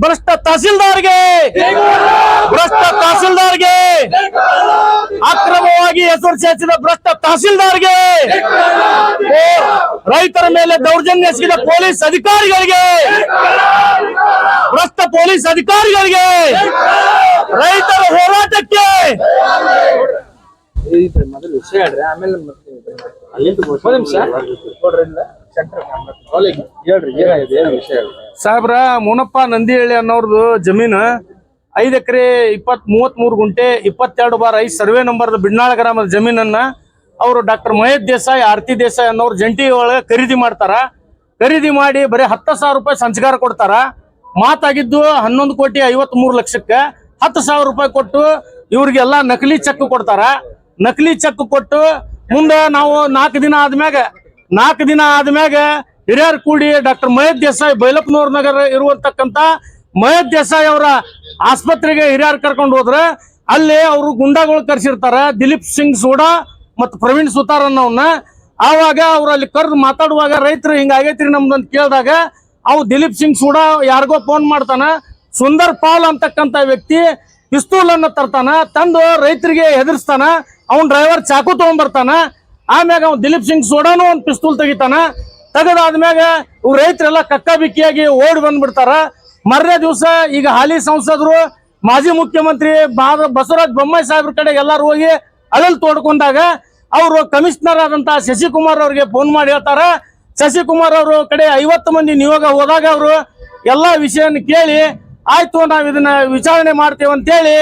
ಭ್ರಷ್ಟ ತಹಸೀಲ್ದಾರ್ಗೆ ಭ್ರಷ್ಟ ತಹಸೀಲ್ದಾರ್ಗೆ ಅಕ್ರಮವಾಗಿ ಹೆಸರು ಸೇರಿಸಿದ ಭ್ರಷ್ಟ ತಹಸೀಲ್ದಾರ್ಗೆ ಓ, ರೈತರ ಮೇಲೆ ದೌರ್ಜನ್ಯ ಎಸಗಿದ ಪೊಲೀಸ್ ಅಧಿಕಾರಿಗಳಿಗೆ ಭ್ರಷ್ಟ ಪೊಲೀಸ್ ಅಧಿಕಾರಿಗಳಿಗೆ ರೈತರ ಹೋರಾಟಕ್ಕೆ ಹೇಳ್ರಿ ಏನಾಗಿದೆ ಏನು ವಿಷಯ ಹೇಳ್ರಿ? ಸಾಹೇಬ್ರ, ಮುನಪ್ಪ ನಂದಿಹಳ್ಳಿ ಅನ್ನೋರ್ದು ಜಮೀನು ಐದು ಎಕರೆ ಇಪ್ಪತ್ ಮೂವತ್ ಮೂರು ಗುಂಟೆ, ಇಪ್ಪತ್ತೆರಡು ಬಾರ್ ಐದು ಸರ್ವೆ ನಂಬರ್ದ ಬಿಡ್ನಾಳ ಗ್ರಾಮದ ಜಮೀನನ್ನ ಅವರು ಡಾಕ್ಟರ್ ಮಹೇಶ್ ದೇಸಾಯಿ, ಆರತಿ ದೇಸಾಯಿ ಅನ್ನೋರು ಜಂಟಿ ಒಳಗೆ ಖರೀದಿ ಮಾಡ್ತಾರ. ಖರೀದಿ ಮಾಡಿ ಬರೀ ಹತ್ತು ಸಾವಿರ ರೂಪಾಯಿ ಸಂಚಕಾರ ಕೊಡ್ತಾರ. ಮಾತಾಗಿದ್ದು ಹನ್ನೊಂದು ಕೋಟಿ ಐವತ್ ಮೂರು ಲಕ್ಷಕ್ಕೆ ಹತ್ತು ಸಾವಿರ ರೂಪಾಯಿ ಕೊಟ್ಟು ಇವ್ರಿಗೆಲ್ಲ ನಕಲಿ ಚೆಕ್ ಕೊಡ್ತಾರ. ನಕಲಿ ಚೆಕ್ ಕೊಟ್ಟು ಮುಂದೆ ನಾವು ನಾಲ್ಕು ದಿನ ಆದ್ಮ್ಯಾಗ ನಾಲ್ಕು ದಿನ ಆದ್ಮ್ಯಾಗ ಹಿರಿಯರ್ ಕೂಡಿ ಡಾಕ್ಟರ್ ಮಹೇಶ್ ದೇಸಾಯಿ ಬೈಲಪ್ಪನವ್ರ ನಗರ ಇರುವಂತಕ್ಕಂತ ಮಹೇಶ್ ದೇಸಾಯಿ ಅವರ ಆಸ್ಪತ್ರೆಗೆ ಹಿರಿಯರ್ ಕರ್ಕೊಂಡು ಹೋದ್ರೆ ಅಲ್ಲಿ ಅವರು ಗುಂಡಾಗಳು ಕರೆಸಿರ್ತಾರ. ದಿಲೀಪ್ ಸಿಂಗ್ ಸೋಡಾ ಮತ್ತು ಪ್ರವೀಣ್ ಸುತಾರ್ ಅನ್ನೋನ್ನ ಆವಾಗ ಅವ್ರು ಅಲ್ಲಿ ಕರೆದು ಮಾತಾಡುವಾಗ ರೈತರು ಹಿಂಗಾಗೈತ್ರಿ ನಮ್ದು ಅಂತ ಕೇಳಿದಾಗ ಅವು ದಿಲೀಪ್ ಸಿಂಗ್ ಸೂಡಾ ಯಾರಿಗೋ ಫೋನ್ ಮಾಡ್ತಾನ. ಸುಂದರ್ ಪಾಲ್ ಅಂತಕ್ಕಂಥ ವ್ಯಕ್ತಿ ಪಿಸ್ತೂಲ್ ಅನ್ನ ತರ್ತಾನ, ತಂದು ರೈತರಿಗೆ ಹೆದರ್ಸ್ತಾನ, ಅವ್ನ ಡ್ರೈವರ್ ಚಾಕು ತಗೊಂಡ್ಬರ್ತಾನ ಆಮ್ಯಾಗ ಅವ್ನು ದಿಲೀಪ್ ಸಿಂಗ್ ಸೋಡಾನು ಒಂದು ಪಿಸ್ತೂಲ್ ತೆಗಿತಾನ. ತೆಗದಾದ್ಮ್ಯಾಗ ಇವ್ ರೈತರೆಲ್ಲ ಕಕ್ಕಾಬಿಕ್ಕಿಯಾಗಿ ಓಡಿ ಬಂದ್ಬಿಡ್ತಾರ. ಮರನೇ ದಿವಸ ಈಗ ಹಾಲಿ ಸಂಸದರು, ಮಾಜಿ ಮುಖ್ಯಮಂತ್ರಿ ಬಸವರಾಜ್ ಬೊಮ್ಮಾಯಿ ಸಾಹೇಬ್ರ ಕಡೆ ಎಲ್ಲಾರು ಹೋಗಿ ಅಳಲ್ ತೋಡ್ಕೊಂಡಾಗ ಅವರು ಕಮಿಷನರ್ ಆದಂತ ಶಶಿಕುಮಾರ್ ಅವ್ರಿಗೆ ಫೋನ್ ಮಾಡಿ ಹೇಳ್ತಾರ. ಶಶಿಕುಮಾರ್ ಅವರು ಕಡೆ ಐವತ್ತು ಮಂದಿ ನಿಯೋಗ ಹೋದಾಗ ಅವರು ಎಲ್ಲಾ ವಿಷಯನ ಕೇಳಿ, ಆಯ್ತು ನಾವ್ ಇದನ್ನ ವಿಚಾರಣೆ ಮಾಡ್ತೇವೆ ಅಂತೇಳಿ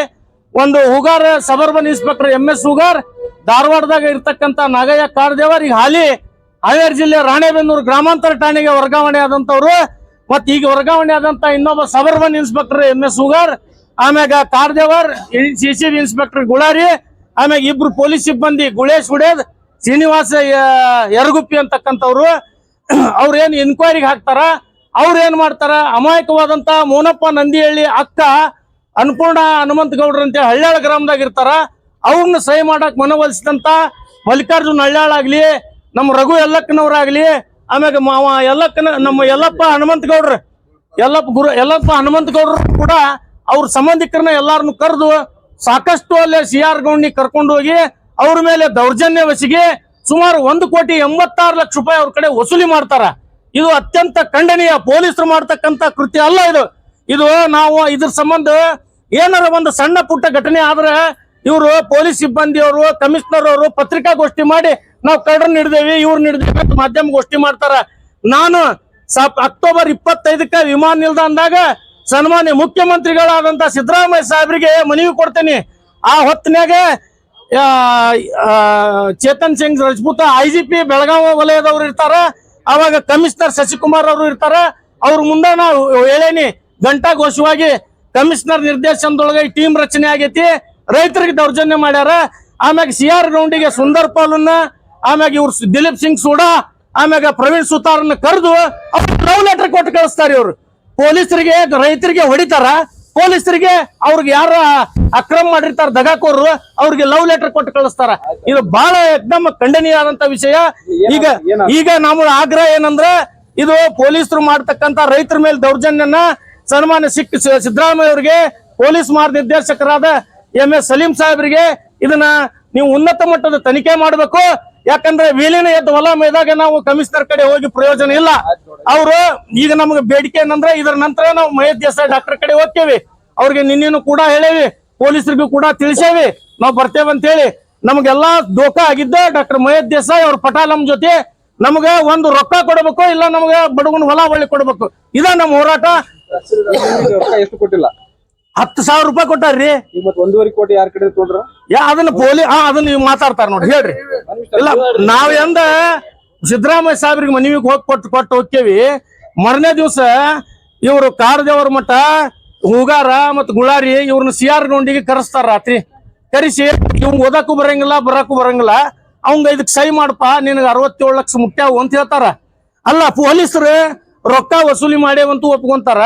ಒಂದು Hugar suburban inspector M S Hugar ಧಾರವಾಡದಾಗ ಇರ್ತಕ್ಕಂತ ನಾಗಯ್ಯ ಕಾರ್ದೇವರ್ ಈಗ ಹಾಲಿ ಹಾವೇರಿ ಜಿಲ್ಲೆ ರಾಣೆಬೆನ್ನೂರು ಗ್ರಾಮಾಂತರ ಠಾಣೆಗೆ ವರ್ಗಾವಣೆ ಆದಂತವ್ರು ಮತ್ ಈಗ ವರ್ಗಾವಣೆ ಆದಂತ ಇನ್ನೊಬ್ಬ suburban inspector M S Ugar, ಆಮ್ಯಾಗ Kardevar C C inspector Gulari, ಆಮ್ಯಾಗ ಇಬ್ರು ಪೊಲೀಸ್ ಸಿಬ್ಬಂದಿ ಗುಳೇಶ್ ಹುಡೇದ್, ಶ್ರೀನಿವಾಸ ಯರಗುಪ್ಪಿ ಅಂತಕ್ಕಂಥವ್ರು. ಅವ್ರ ಏನ್ ಎನ್ಕ್ವೈರಿಗೆ ಹಾಕ್ತಾರ, ಅವ್ರ ಏನ್ ಮಾಡ್ತಾರ, ಅಮಾಯಕವಾದಂತ ಮೋನಪ್ಪ ನಂದಿಹಳ್ಳಿ ಅಕ್ಕ ಅನ್ನಪೂರ್ಣ ಹನುಮಂತ ಗೌಡ್ರ ಅಂತ ಹಳ್ಯಾಳ ಗ್ರಾಮದಾಗ ಇರ್ತಾರ. ಅವ್ರನ್ನ ಸಹಿ ಮಾಡಕ್ ಮನವೊಲಿಸಿದಂತ ಮಲ್ಲಿಕಾರ್ಜುನ್ ಹಳ್ಯಾಳ ಆಗ್ಲಿ ನಮ್ಮ ರಘು ಎಲ್ಲಕ್ಕನವ್ರಾಗ್ಲಿ ಆಮ್ಯಾಗ ಮಾವ ಎಲ್ಲಕ್ಕನ ನಮ್ಮ ಯಲ್ಲಪ್ಪ ಹನುಮಂತ ಗೌಡ್ರ ಎಲ್ಲಪ್ಪ ಗುರು, ಯಲ್ಲಪ್ಪ ಹನುಮಂತ ಗೌಡ್ರು ಕೂಡ ಅವ್ರ ಸಂಬಂಧಿಕರನ್ನ ಎಲ್ಲಾರನ್ನು ಕರೆದು ಸಾಕಷ್ಟು ಅಲ್ಲೇ ಸಿ ಆರ್ ಗೌಂಡಿ ಕರ್ಕೊಂಡು ಹೋಗಿ ಅವ್ರ ಮೇಲೆ ದೌರ್ಜನ್ಯ ವಸಿಗೆ ಸುಮಾರು ಒಂದು ಕೋಟಿ ಎಂಬತ್ತಾರು ಲಕ್ಷ ರೂಪಾಯಿ ಅವ್ರ ಕಡೆ ವಸೂಲಿ ಮಾಡ್ತಾರ. ಇದು ಅತ್ಯಂತ ಖಂಡನೀಯ, ಪೊಲೀಸರು ಮಾಡ್ತಕ್ಕಂತ ಕೃತ್ಯ ಅಲ್ಲ ಇದು. ಇದು ನಾವು ಇದ್ರ ಸಂಬಂಧ ಏನಾರ ಒಂದು ಸಣ್ಣ ಪುಟ್ಟ ಘಟನೆ ಆದ್ರೆ ಇವರು ಪೊಲೀಸ್ ಸಿಬ್ಬಂದಿಯವರು, ಕಮಿಷನರ್ ಅವರು ಪತ್ರಿಕಾಗೋಷ್ಠಿ ಮಾಡಿ ನಾವು ಕಳ್ಳರನ್ನ ಹಿಡಿದೇವಿ, ಇವ್ರನ್ನ ಹಿಡಿದೇವಿ ಅಂತ ಮಾಧ್ಯಮಗೋಷ್ಠಿ ಮಾಡ್ತಾರ. ನಾನು ಅಕ್ಟೋಬರ್ ಇಪ್ಪತ್ತೈದಕ್ಕೆ ವಿಮಾನ ನಿಲ್ದಾಣದಾಗ ಸನ್ಮಾನ್ಯ ಮುಖ್ಯಮಂತ್ರಿಗಳಾದಂತ ಸಿದ್ದರಾಮಯ್ಯ ಸಾಹೇಬ್ರಿಗೆ ಮನವಿ ಕೊಡ್ತೇನೆ. ಆ ಹೊತ್ತಿನಾಗ Chetan Singh Rajput, I G P Belagavi ವಲಯದವ್ರು ಇರ್ತಾರ. ಅವಾಗ ಕಮಿಷನರ್ ಶಶಿಕುಮಾರ್ ಅವರು ಇರ್ತಾರ. ಅವ್ರ ಮುಂದೆ ನಾವು ಹೇಳೇನಿ ಘಂಟಾಘೋಷವಾಗಿ ಕಮಿಷನರ್ ನಿರ್ದೇಶನದೊಳಗೆ ಟೀಮ್ ರಚನೆ ಆಗೈತಿ. ರೈತರಿಗೆ ದೌರ್ಜನ್ಯ ಮಾಡ್ಯಾರ. ಆಮ್ಯಾಗ ಸಿ ಆರ್ ರೌಂಡಿಗೆ ಸುಂದರ್ ಪಾಲನ್ನ ಆಮ್ಯಾಗ ಇವ್ರು ದಿಲೀಪ್ ಸಿಂಗ್ ಸೂಡಾ ಆಮ್ಯಾಗ ಪ್ರವೀಣ್ ಸುತಾರನ್ನ ಕರೆದು ಲವ್ ಲೆಟರ್ ಕೊಟ್ಟು ಕಳಿಸ್ತಾರೆ ಇವ್ರು. ಪೊಲೀಸರಿಗೆ ರೈತರಿಗೆ ಹೊಡಿತಾರ. ಪೊಲೀಸರಿಗೆ ಅವ್ರಿಗೆ ಯಾರ ಅಕ್ರಮ ಮಾಡಿರ್ತಾರ ದಗಾಕೋರು ಅವ್ರಿಗೆ ಲವ್ ಲೆಟರ್ ಕೊಟ್ಟು ಕಳಿಸ್ತಾರ. ಇದು ಬಹಳ ಎಕ್ದಮ್ ಖಂಡನೀಯ ಆದಂತ ವಿಷಯ ಈಗ ಈಗ ನಮ್ಮ ಆಗ್ರಹ ಏನಂದ್ರೆ ಇದು ಪೊಲೀಸರು ಮಾಡ್ತಕ್ಕಂತ ರೈತರ ಮೇಲೆ ದೌರ್ಜನ್ಯನ ಸನ್ಮಾನ ಸಿಕ್ಕ ಸಿದ್ದರಾಮಯ್ಯ ಅವರಿಗೆ ಪೊಲೀಸ್ ಮಹಾನಿರ್ದೇಶಕರಾದ ಎಂ ಎಸ್ ಸಲೀಂ ಸಾಹೇಬ್ರಿಗೆ ಇದನ್ನ ನೀವು ಉನ್ನತ ಮಟ್ಟದ ತನಿಖೆ ಮಾಡಬೇಕು. ಯಾಕಂದ್ರೆ ವಿಲೀನ ಎದ್ದು ಹೊಲ ಮೇದಾಗ ನಾವು ಕಮಿಷನರ್ ಕಡೆ ಹೋಗಿ ಪ್ರಯೋಜನ ಇಲ್ಲ. ಅವರು ಈಗ ನಮಗೆ ಬೇಡಿಕೆ ಏನಂದ್ರೆ ಇದರ ನಂತರ ನಾವು ಮಹೇಶ್ ದೇಸಾಯಿ ಡಾಕ್ಟರ್ ಕಡೆ ಹೋಗ್ತೇವೆ. ಅವ್ರಿಗೆ ನಿನ್ನೇನು ಕೂಡ ಹೇಳೇವಿ ಪೊಲೀಸರಿಗೂ ಕೂಡ ತಿಳಿಸೇವಿ. ನಾವು ಬರ್ತೇವೆ ಅಂತ ಹೇಳಿ ನಮಗೆಲ್ಲಾ ದೋಖ ಆಗಿದ್ದ ಡಾಕ್ಟರ್ ಮಹೇಶ್ ದೇಸಾಯಿ ಅವ್ರ ಪಟಾಲಂ ಜೊತೆ ನಮ್ಗೆ ಒಂದು ರೊಕ್ಕ ಕೊಡಬೇಕು ಇಲ್ಲ ನಮ್ಗೆ ಬಡಗುನ ಹೊಲ ಒಳ್ಳೆ ಕೊಡಬೇಕು. ಇದ ನಮ್ಮ ಹೋರಾಟ. ಎಷ್ಟು ಕೊಟ್ಟಿಲ್ಲ? ಹತ್ತು ಸಾವಿರ ರೂಪಾಯಿ ಕೊಟ್ಟಾರ್ರಿ. ಈಗ ಮತ್ತೆ ಒಂದೂವರೆ ಕೋಟಿ ಯಾರ ಕಡೆ ತೊಗೊಂಡ್ರ? ಯಾ ಅದನ್ನ ಪೋಲಿ ಹಾ ಅದನ್ನ ನೀವು ಮಾತಾಡ್ತಾರ ನೋಡಿ ಹೇಳ್ರಿ. ಇಲ್ಲ ನಾವ್ ಎಂದ ಸಿದ್ದರಾಮಯ್ಯ ಸಾಹೇಬ್ರಿಗೆ ಮನವಿಗೆ ಹೋಗಿ ಕೊಟ್ಟು ಕೊಟ್ಟು ಹೋಗ್ತೇವಿ ಮರನೇ ದಿವಸ ಇವರು ಕಾರದೇವರ ಮಠ ಹೂಗಾರ ಮತ್ತು ಗುಳಾರಿ ಇವ್ರನ್ನ ಸಿ ಆರ್ ಗೌಂಡಿಗೆ ಕರೆಸ್ತಾರ ರಾತ್ರಿ. ಕರೆಸಿ ಇವ್ ಓದಕ್ಕೂ ಬರಂಗಿಲ್ಲ ಬರಕ್ಕೂ ಬರಂಗಿಲ್ಲ. ಅವಂಗ ಇದಕ್ ಸೈ ಮಾಡಪ್ಪ ನಿನಗ ಅರವತ್ತೇಳು ಲಕ್ಷ ಮುಟ್ಟ್ಯಾವು ಅಂತ ಹೇಳ್ತಾರ. ಅಲ್ಲ ಪೊಲೀಸರು ರೊಕ್ಕ ವಸೂಲಿ ಮಾಡೇವಂತೂ ಒಪ್ಕೊಂತಾರ.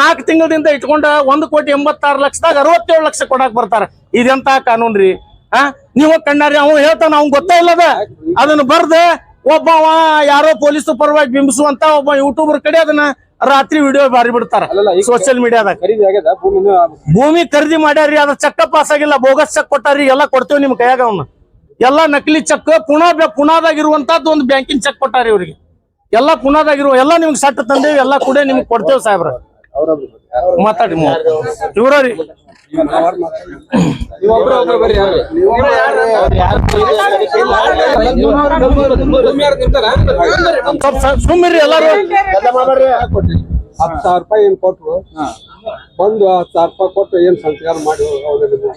ನಾಲ್ಕ್ ತಿಂಗಳಿಂದ ಇಟ್ಕೊಂಡ ಒಂದು ಕೋಟಿ ಎಂಬತ್ತಾರು ಲಕ್ಷದಾಗ ಅರವತ್ತೇಳು ಲಕ್ಷ ಕೊಡಾಕ್ ಬರ್ತಾರ. ಇದೆಂತ ಕಾನೂನ್ ರೀ ಆ? ನೀವು ಕಣ್ಣಾರಿ ಅವ್ ಹೇಳ್ತಾನ ಅವ್ನ್ ಗೊತ್ತೇ ಇಲ್ಲದ. ಅದನ್ನ ಬರ್ದ ಒಬ್ಬ ಯಾರೋ ಪೊಲೀಸ್ ಪರವಾಗಿ ಬಿಂಬಿಸುವಂತ ಒಬ್ಬ ಯೂಟ್ಯೂಬರ್ ಕಡೆ ಅದನ್ನ ರಾತ್ರಿ ವಿಡಿಯೋ ಬಾರಿ ಬಿಡ್ತಾರ. ಸೋಶಿಯಲ್ ಮೀಡಿಯಾದಾಗ ಭೂಮಿ ಖರೀದಿ ಮಾಡ್ಯಾರ್ರಿ ಅದ್ರ ಚೆಕ್ ಪಾಸ್ ಆಗಿಲ್ಲ ಬೋಗಸ್ ಚೆಕ್ ಕೊಟ್ಟಾರಿ ಎಲ್ಲಾ ಕೊಡ್ತೇವೆ ನಿಮ್ ಕೈಯಾಗ ಅವ್ನ. ಎಲ್ಲಾ ನಕಲಿ ಚೆಕ್ ಪುನಃ ಪುನಾದಾಗ ಇರುವಂತದ್ದು ಒಂದು ಬ್ಯಾಂಕಿನ ಚೆಕ್ ಕೊಟ್ಟಾರಿ ಇವ್ರಿಗೆ. ಎಲ್ಲಾ ಕುಣದಾಗಿರುವ ಎಲ್ಲ ನಿಮ್ಗೆ ಸಟ್ ತಂದೇವಿ, ಎಲ್ಲ ಕೂಡ ನಿಮ್ಗೆ ಕೊಡ್ತೇವೆ ಸಾಹೇಬ್ರ ಮಾತಾಡಿ ಇವ್ರ ರೀ ನೀವು ಒಬ್ರು ಒಬ್ರು ಯಾರು ಭೂಮಿ ಯಾರು ನಿಮ್ದಾರ? ಸ್ವಲ್ಪ ಸ- ಸುಮ್ಮಿರ್ರಿ ಎಲ್ಲಾರು ಹತ್ತು ಸಾವಿರ ರೂಪಾಯಿ ಏನ್ ಕೊಟ್ರು? ಬಂದು ಹತ್ತು ಸಾವಿರ ರೂಪಾಯಿ ಕೊಟ್ಟು ಏನ್ ಸಂಸ್ಕಾರ ಮಾಡಿ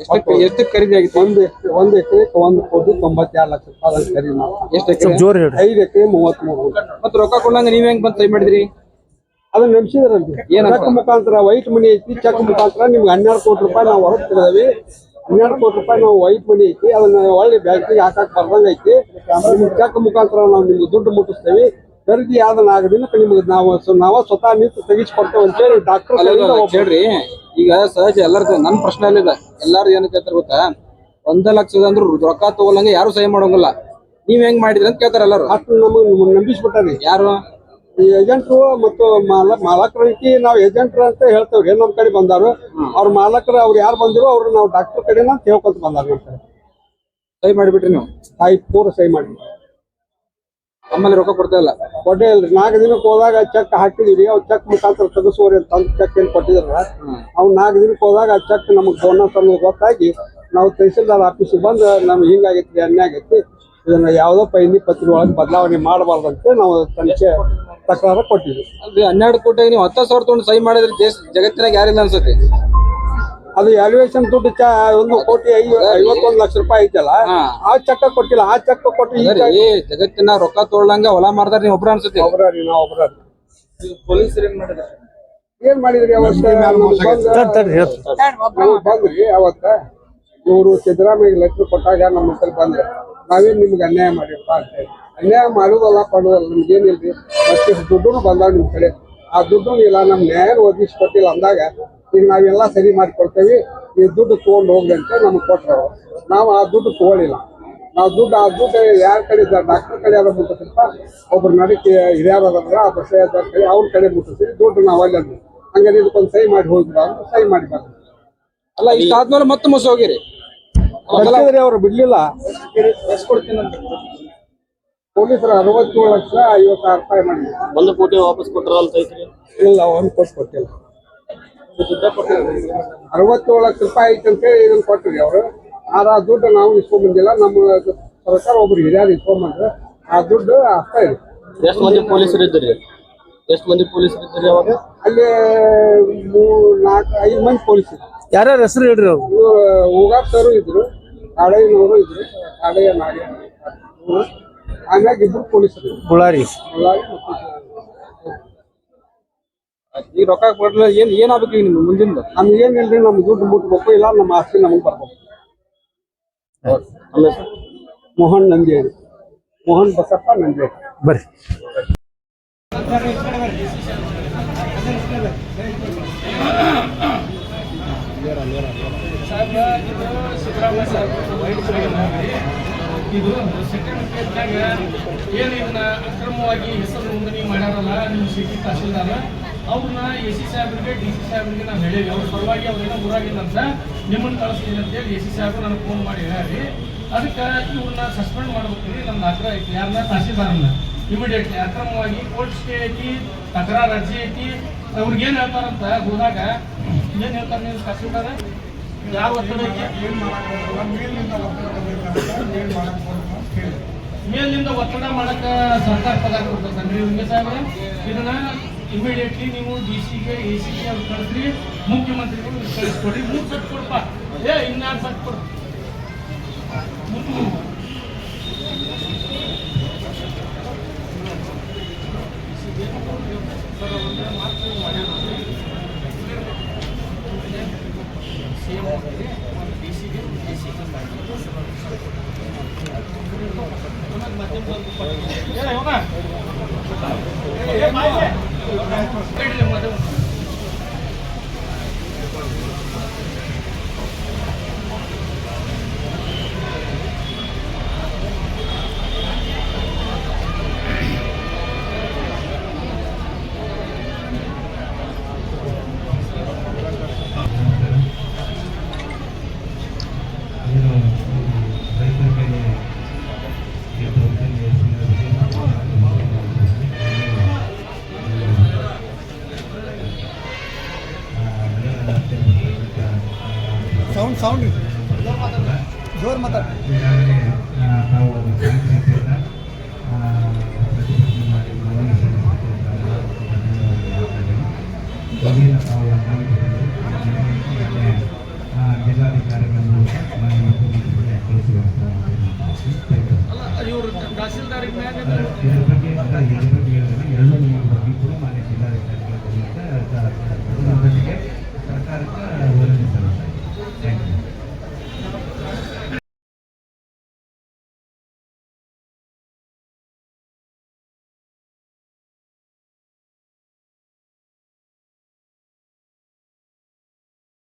ಎಷ್ಟಕ್ಕೆ ಎಷ್ಟಕ್ಕೆ ಖರೀದಿ ಆಗಿತ್ತು? ಒಂದು ಎಕರೆ ಒಂದು ಎಕರೆಗೆ ಒಂದು ಕೋಟಿ ತೊಂಬತ್ತೆರಡು ಲಕ್ಷ ರೂಪಾಯಿ ಅದನ್ನ ಖರೀದಿ ಮಾಡಿ ಎಷ್ಟು ಎಕರೆ ಜೋರ್ ಹೇಳಿ ಐದು ಎಕರೆ ಮೂವತ್ಮೂರು ಮತ್ತೆ ರೊಕ್ಕ ಕೊಡಂಗ ನೀವ್ ಹೆಂಗ್ ಬಂದ್ ಸೈ ಮಾಡಿದ್ರಿ? ಅದನ್ನ ನೆನ್ಸಿದ್ರಲ್ರಿ ಏನ್ ಚೆಕ್ ಮುಖಾಂತರ ವೈಟ್ ಮನಿ ಐತಿ ಚೆಕ್ ಮುಖಾಂತರ ನಿಮ್ಗೆ ಹನ್ನೆರಡು ಕೋಟಿ ರೂಪಾಯಿ ನಾವು ಹೊರಗೆ ತೆಗೆದವಿ ಹನ್ನೆರಡು ಕೋಟಿ ರೂಪಾಯಿ ನಾವು ವೈಟ್ ಮನಿ ಐತಿ ಅದನ್ನ ಒಳ್ಳೆ ಬ್ಯಾಂಕಿಗೆ ಹಾಕಕ್ ಬರ್ದಂಗ ಐತಿ. ನಿಮ್ಗೆ ಚೆಕ್ ಮುಖಾಂತರ ನಾವು ನಿಮ್ಗೆ ದುಡ್ಡು ಮುಟ್ಟಿಸ್ತೇವೆ. ಖರೀದಿ ಆದ ನಾಲ್ಕು ದಿನಕ್ಕೆ ನಿಮ್ಗೆ ನಾವು ನಾವ ಸ್ವತಃ ನಿಂತು ತೆಗಿಸ್ಕೊಡ್ತೇವೆ ಅಂತೇಳಿ ಡಾಕ್ಟರ್ ಹೇಳ್ರಿ ಕೇಳ್ರಿ ಈಗ ಸಹಜ ಎಲ್ಲರದ ನನ್ನ ಪ್ರಶ್ನೆ ಅಲ್ಲಿದೆ. ಎಲ್ಲಾರು ಏನ್ ಕೇಳ್ತಾರ ಗೊತ್ತಾ? ಒಂದ ಲಕ್ಷದ ಅಂದ್ರು ರೊಕ್ಕ ತಗೊಳಂಗ ಯಾರು ಸಹಿ ಮಾಡೋಂಗಿಲ್ಲ. ನೀವ್ ಹೆಂಗ್ ಮಾಡಿದ್ರಿ ಅಂತ ಕೇಳ್ತಾರೆ ಎಲ್ಲಾರು. ಅಷ್ಟು ನಮಗೆ ನಂಬಿಸ್ಬಿಟ್ಟಾರಿ. ಯಾರು? ಈ ಏಜೆಂಟ್ರು ಮತ್ತು ಮಾಲ ಮಾಲಕರಿಗೆ ನಾವು ಏಜೆಂಟ್ರು ಅಂತ ಹೇಳ್ತೇವ್ರಿ. ನಮ್ ಕಡೆ ಬಂದಾರು ಅವ್ರ ಮಾಲಕರು ಅವ್ರು ಯಾರು ಬಂದಿರೋ ಅವ್ರು ನಾವು ಡಾಕ್ಟರ್ ಕಡೆನ ಅಂತ ಹೇಳ್ಕೊಂತ ಬಂದಾರ ಕಡೆ. ಸಹಿ ಮಾಡಿಬಿಟ್ರಿ ನೀವು? ತಾಯಿ ಪೂರ ಸಹಿ ಮಾಡಿ ಆಮೇಲೆ ರೊಕ್ಕ ಕೊಡ್ತಾ ಇಲ್ಲ. ಕೊಟ್ಟೆ ಇಲ್ರಿ ನಾಲ್ಕು ದಿನಕ್ಕೆ ಹೋದಾಗ ಚೆಕ್ ಹಾಕಿದೀವಿ. ಅವ್ರು ಚೆಕ್ ಮುಖಾಂತರ ತೆಗಿಸೋರಿ ಅಂತ ಚೆಕ್ ಏನ್ ಕೊಟ್ಟಿದ್ರ ಅವ್ನು ನಾಲ್ಕು ದಿನಕ್ಕೆ ಹೋದಾಗ ಆ ಚೆಕ್ ನಮಗೆ ಬೋನಸ್ ಅನ್ನೋದು ಗೊತ್ತಾಗಿ ನಾವು ತಹಸೀಲ್ದಾರ್ ಆಫೀಸಿಗೆ ಬಂದು ನಮ್ಗೆ ಹಿಂಗಾಗೈತಿ ಅನ್ಯ ಆಗೈತಿ ಇದನ್ನ ಯಾವ್ದೋ ಪೈನಿ ಪತ್ರಿ ಒಳಗೆ ಬದಲಾವಣೆ ಮಾಡಬಾರ್ದು ಅಂತ ನಾವು ತನಿಖೆ ತಕ್ಕ ಕೊಟ್ಟಿದ್ವಿ. ಅಲ್ಲಿ ಹನ್ನೆರಡು ಕೋಟಿ ನೀವು ಹತ್ತು ಸಾವಿರ ತೊಗೊಂಡು ಸಹಿ ಮಾಡಿದ್ರೆ ದೇಶ ಜಗತ್ತಿನಾಗ ಯಾರಿಲ್ಲ ಅನ್ಸತಿ ಅದು ಎಲಿವೇಶನ್ ದುಡ್ಡು ಚ ಒಂದು ಕೋಟಿ ಐವ- ಐವತ್ತೊಂದು ಲಕ್ಷ ರೂಪಾಯಿ ಐತಲ್ಲ ಆ ಚೆಕ್ ಕೊಟ್ಟಿಲ್ಲ ಆ ಚೆಕ್ ಕೊಟ್ಟು ಅದರಿ ಜಗತ್ತಿನ ರೊಕ್ಕ ತೊಗೊಳಂಗ ಹೊಲ ಮಾರ್ದಾರ ನೀವು ಒಬ್ರು ಅನ್ಸುತ್ತೆ. ಒಬ್ರಾರಿ ನಾವು ಒಬ್ರಾರಿ. ಪೊಲೀಸರು ಏನ್ ಮಾಡಿದ್ರು? ಏನ್ ಮಾಡಿದ್ರಿ ಅವತ್ತ? ಬಂದ್ರಿ ಅವತ್ತ? ಇವರು ಸಿದ್ದರಾಮಯ್ಯ ಲೆಟರ್ ಕೊಟ್ಟಾಗ ನಮ್ಮ ಹತ್ರ ಬಂದ್ರೆ ನಾವೇನ್ ನಿಮ್ಗೆ ಅನ್ಯಾಯ ಮಾಡಿರಪ್ಪ ಅಂತ ಹೇಳಿ. ಅನ್ಯಾಯ ಮಾಡುದಲ್ಲ ಪಡೋದಲ್ಲ ನಮ್ಗೆ ಏನಿಲ್ರಿ ಮತ್ತೆ ದುಡ್ಡು ಬಂದಾವ ನಿಮ್ ಕಡೆ. ಆ ದುಡ್ಡು ಇಲ್ಲ ನಮ್ ನ್ಯಾಯ ಒದಗಿಸಿ ಕೊಟ್ಟಿಲ್ಲ ಅಂದಾಗ ಈಗ ನಾವೆಲ್ಲ ಸರಿ ಮಾಡಿಕೊಡ್ತೇವೆ ಈ ದುಡ್ಡು ತಗೊಂಡ್ ಹೋಗ್ಲಿ ಅಂತ ನಮ್ಗೆ ಕೊಟ್ರು. ನಾವು ಆ ದುಡ್ಡು ತಗೊಳಿಲ್ಲ. ನಾವು ದುಡ್ಡು ಆ ದುಡ್ಡು ಯಾರ ಕಡೆ ಡಾಕ್ಟರ್ ಕಡೆ ಅದ ಮುಟ್ಟಿಸಪ್ಪ ಒಬ್ರು ನಡಕ್ಕೆ ಹಿರಿಯರು ಅದಾರ ಆ ಬಸ್ ಕಡೆ ಅವ್ರ ಕಡೆ ಮುಟ್ಟಿಸಿ ದುಡ್ಡು ನಾವು ಅಲ್ಲಿ ಅಂದ್ವಿ. ಹಂಗಾರೆ ಇದಕ್ಕೊಂದು ಸಹಿ ಮಾಡಿ ಹೋಗಿದ್ರ ಅಂತ ಸಹಿ ಮಾಡಿ ಬರ್ತೀವಿ ಅಲ್ಲ ಇಷ್ಟ ಆದ್ಮೇಲೆ ಮತ್ತೆ ಮೋಸ ಹೋಗಿರಿ. ಕಟ್ಟಿದ್ರೆ ಅವ್ರು ಬಿಡ್ಲಿಲ್ಲ. ಪೊಲೀಸರು ಅರವತ್ತೇಳು ಲಕ್ಷ ಐವತ್ತಾರು ಸಾವಿರ ರೂಪಾಯಿ ಮಾಡಿ ಒಂದು ಕೋಟಿ ವಾಪಸ್ ಕೊಟ್ಟರು ಅಂತ ಐತ್ರಿ? ಇಲ್ಲ ಒಂದು ಕೊಟ್ಟು ಕೊಟ್ಟಿಲ್ಲ. ಅರವತ್ತೇಳು ಲಕ್ಷ ರೂಪಾಯಿ ಐತೆ ಅಂತೇಳಿ ಇದನ್ನ ಕೊಟ್ಟಿರಿ ಅವರು. ಆದ್ರೆ ಆ ದುಡ್ಡು ನಾವು ಇಸ್ಕೊಂಡ್ಬಂದಿಲ್ಲ. ನಮ್ಮ ಸರ್ಕಾರ ಒಬ್ರು ಹಿರಿಯರು ಇಸ್ಕೊಂಬಂದ್ರೆ ಆ ದುಡ್ಡು ಅಷ್ಟೇ ಇದೆ. ಎಷ್ಟು ಮಂದಿ ಪೊಲೀಸರು ಇದ್ರಿ ಎಷ್ಟು ಮಂದಿ ಪೊಲೀಸರು ಇದ್ರಿ ಅವಾಗ? ಅಲ್ಲಿ ಮೂರ್ ನಾಲ್ಕು ಐದು ಮಂದಿ ಪೊಲೀಸ್ ಇದ್ರು ಯಾರ್ಯಾರ ಹೆಸರು ಹೇಳ್ರಿ ಅವ್ರು? ಹೋಗಾಕ್ತಾರು ಇದ್ರು ಕಾಡಯ್ಯನವರು ಇದ್ರು ಕಾಡಯ್ಯ ನಾಡಿ ಆಮ್ಯಾಗ ಇಬ್ರು ಪೊಲೀಸರು ಇದ್ರು. ಬುಳಾರಿ ಬಳ್ಳಾರಿ ಮತ್ತು ಈ ರೊಕ್ಕ ಕೊಡ್ಲಿಲ್ಲ ಏನ್ ಏನಾಗ್ಬೇಕು ಈಗ ನಿಮ್ಗೆ ಮುಂದಿಂದ? ನಮ್ಗೇನಿಲ್ರಿ ನಮ್ ದುಡ್ಡು ಮುಟ್ಬೇಕು ಇಲ್ಲ ನಮ್ಮ ಆಸ್ತಿ ನಮಗ್ ಬರ್ಬೇಕು. ಮೋಹನ್ ನಂದಿಯರಿ ಮೋಹನ್ ಬಸಪ್ಪ ನಂದಿಯರಿ ಬರ್ರಿ. ಇದು ಸರ್ ಏನು ಇದನ್ನ ಅಕ್ರಮವಾಗಿ ಹೆಸರು ನೋಂದಣಿ ಮಾಡ್ಯಾರಲ್ಲ ನಿಮ್ಮ ಸಿಟಿ ತಹಸೀಲ್ದಾರ ಅವ್ರನ್ನ ಎ ಸಿ ಸಾಹೇಬ್ರಿಗೆ ಡಿ ಸಿ ಸಾಹೇಬ್ರಿಗೆ ನಾವು ಹೇಳಿವಿ ಅವ್ರ ಪರವಾಗಿ ಅವ್ರೇನೋ ಊರಾಗಿಲ್ಲಂತ ನಿಮ್ಮನ್ನ ಕಳಿಸ್ತೀನಿ ಅಂತೇಳಿ ಎ ಸಿ ಸಾಹೇಬ್ರು ನನಗೆ ಫೋನ್ ಮಾಡಿ ಹೇಳಿ. ಅದಕ್ಕೆ ಇವ್ರನ್ನ ಸಸ್ಪೆಂಡ್ ಮಾಡ್ಬೇಕ್ರಿ ನಮ್ಮ ಆಗ್ರಹ ಐತಿ. ಯಾರನ್ನ ತಹಸೀಲ್ದಾರನ್ನ ಇಮಿಡಿಯೇಟ್ಲಿ ಅಕ್ರಮವಾಗಿ ಕೋರ್ಟ್ ಸ್ಟೇ ಐತಿ ತಕರಾರು ಅರ್ಜಿ ಐತಿ. ಅವ್ರಿಗೇನು ಹೇಳ್ತಾರಂತ ಹೋದಾಗ ಏನು ಹೇಳ್ತಾರೆ ನೀವು ತಹಸೀಲ್ದಾರ? ಯಾವ ಒತ್ತಡ ಐತಿ? ಮೇಲಿಂದ ಒತ್ತಡ ಮಾಡಕ್ಕೆ ಸರ್ಕಾರ ಪಗಾರ ನೀವು ಹಿಂಗೆ ಸಾಹೇಬ್ರೆ? ಇದನ್ನ ಇಮಿಡಿಯೇಟ್ಲಿ ನೀವು ಡಿ ಸಿಗೆ ಎ ಸಿಗೆ ಅವ್ರು ಕಳಿಸ್ರಿ ಮುಖ್ಯಮಂತ್ರಿಗಳು ಕಳಿಸ್ಕೊಡ್ರಿ ಮೂರು ಸಟ್ ಕೊಡಪ್ಪ ಏ ಇನ್ನಾರು ಸಟ್ ಕೊಡು ಮುತ್ತು. ಏ, ಹೋಗ. ಏ, ಮತ್ತೆ ಇಡ್ಲಿ Thank you. ಜೋರ್ ಮಾತಾಡ್ತಾರೆ. ಜಿಲ್ಲಾಧಿಕಾರಿಗಳನ್ನು ಆ,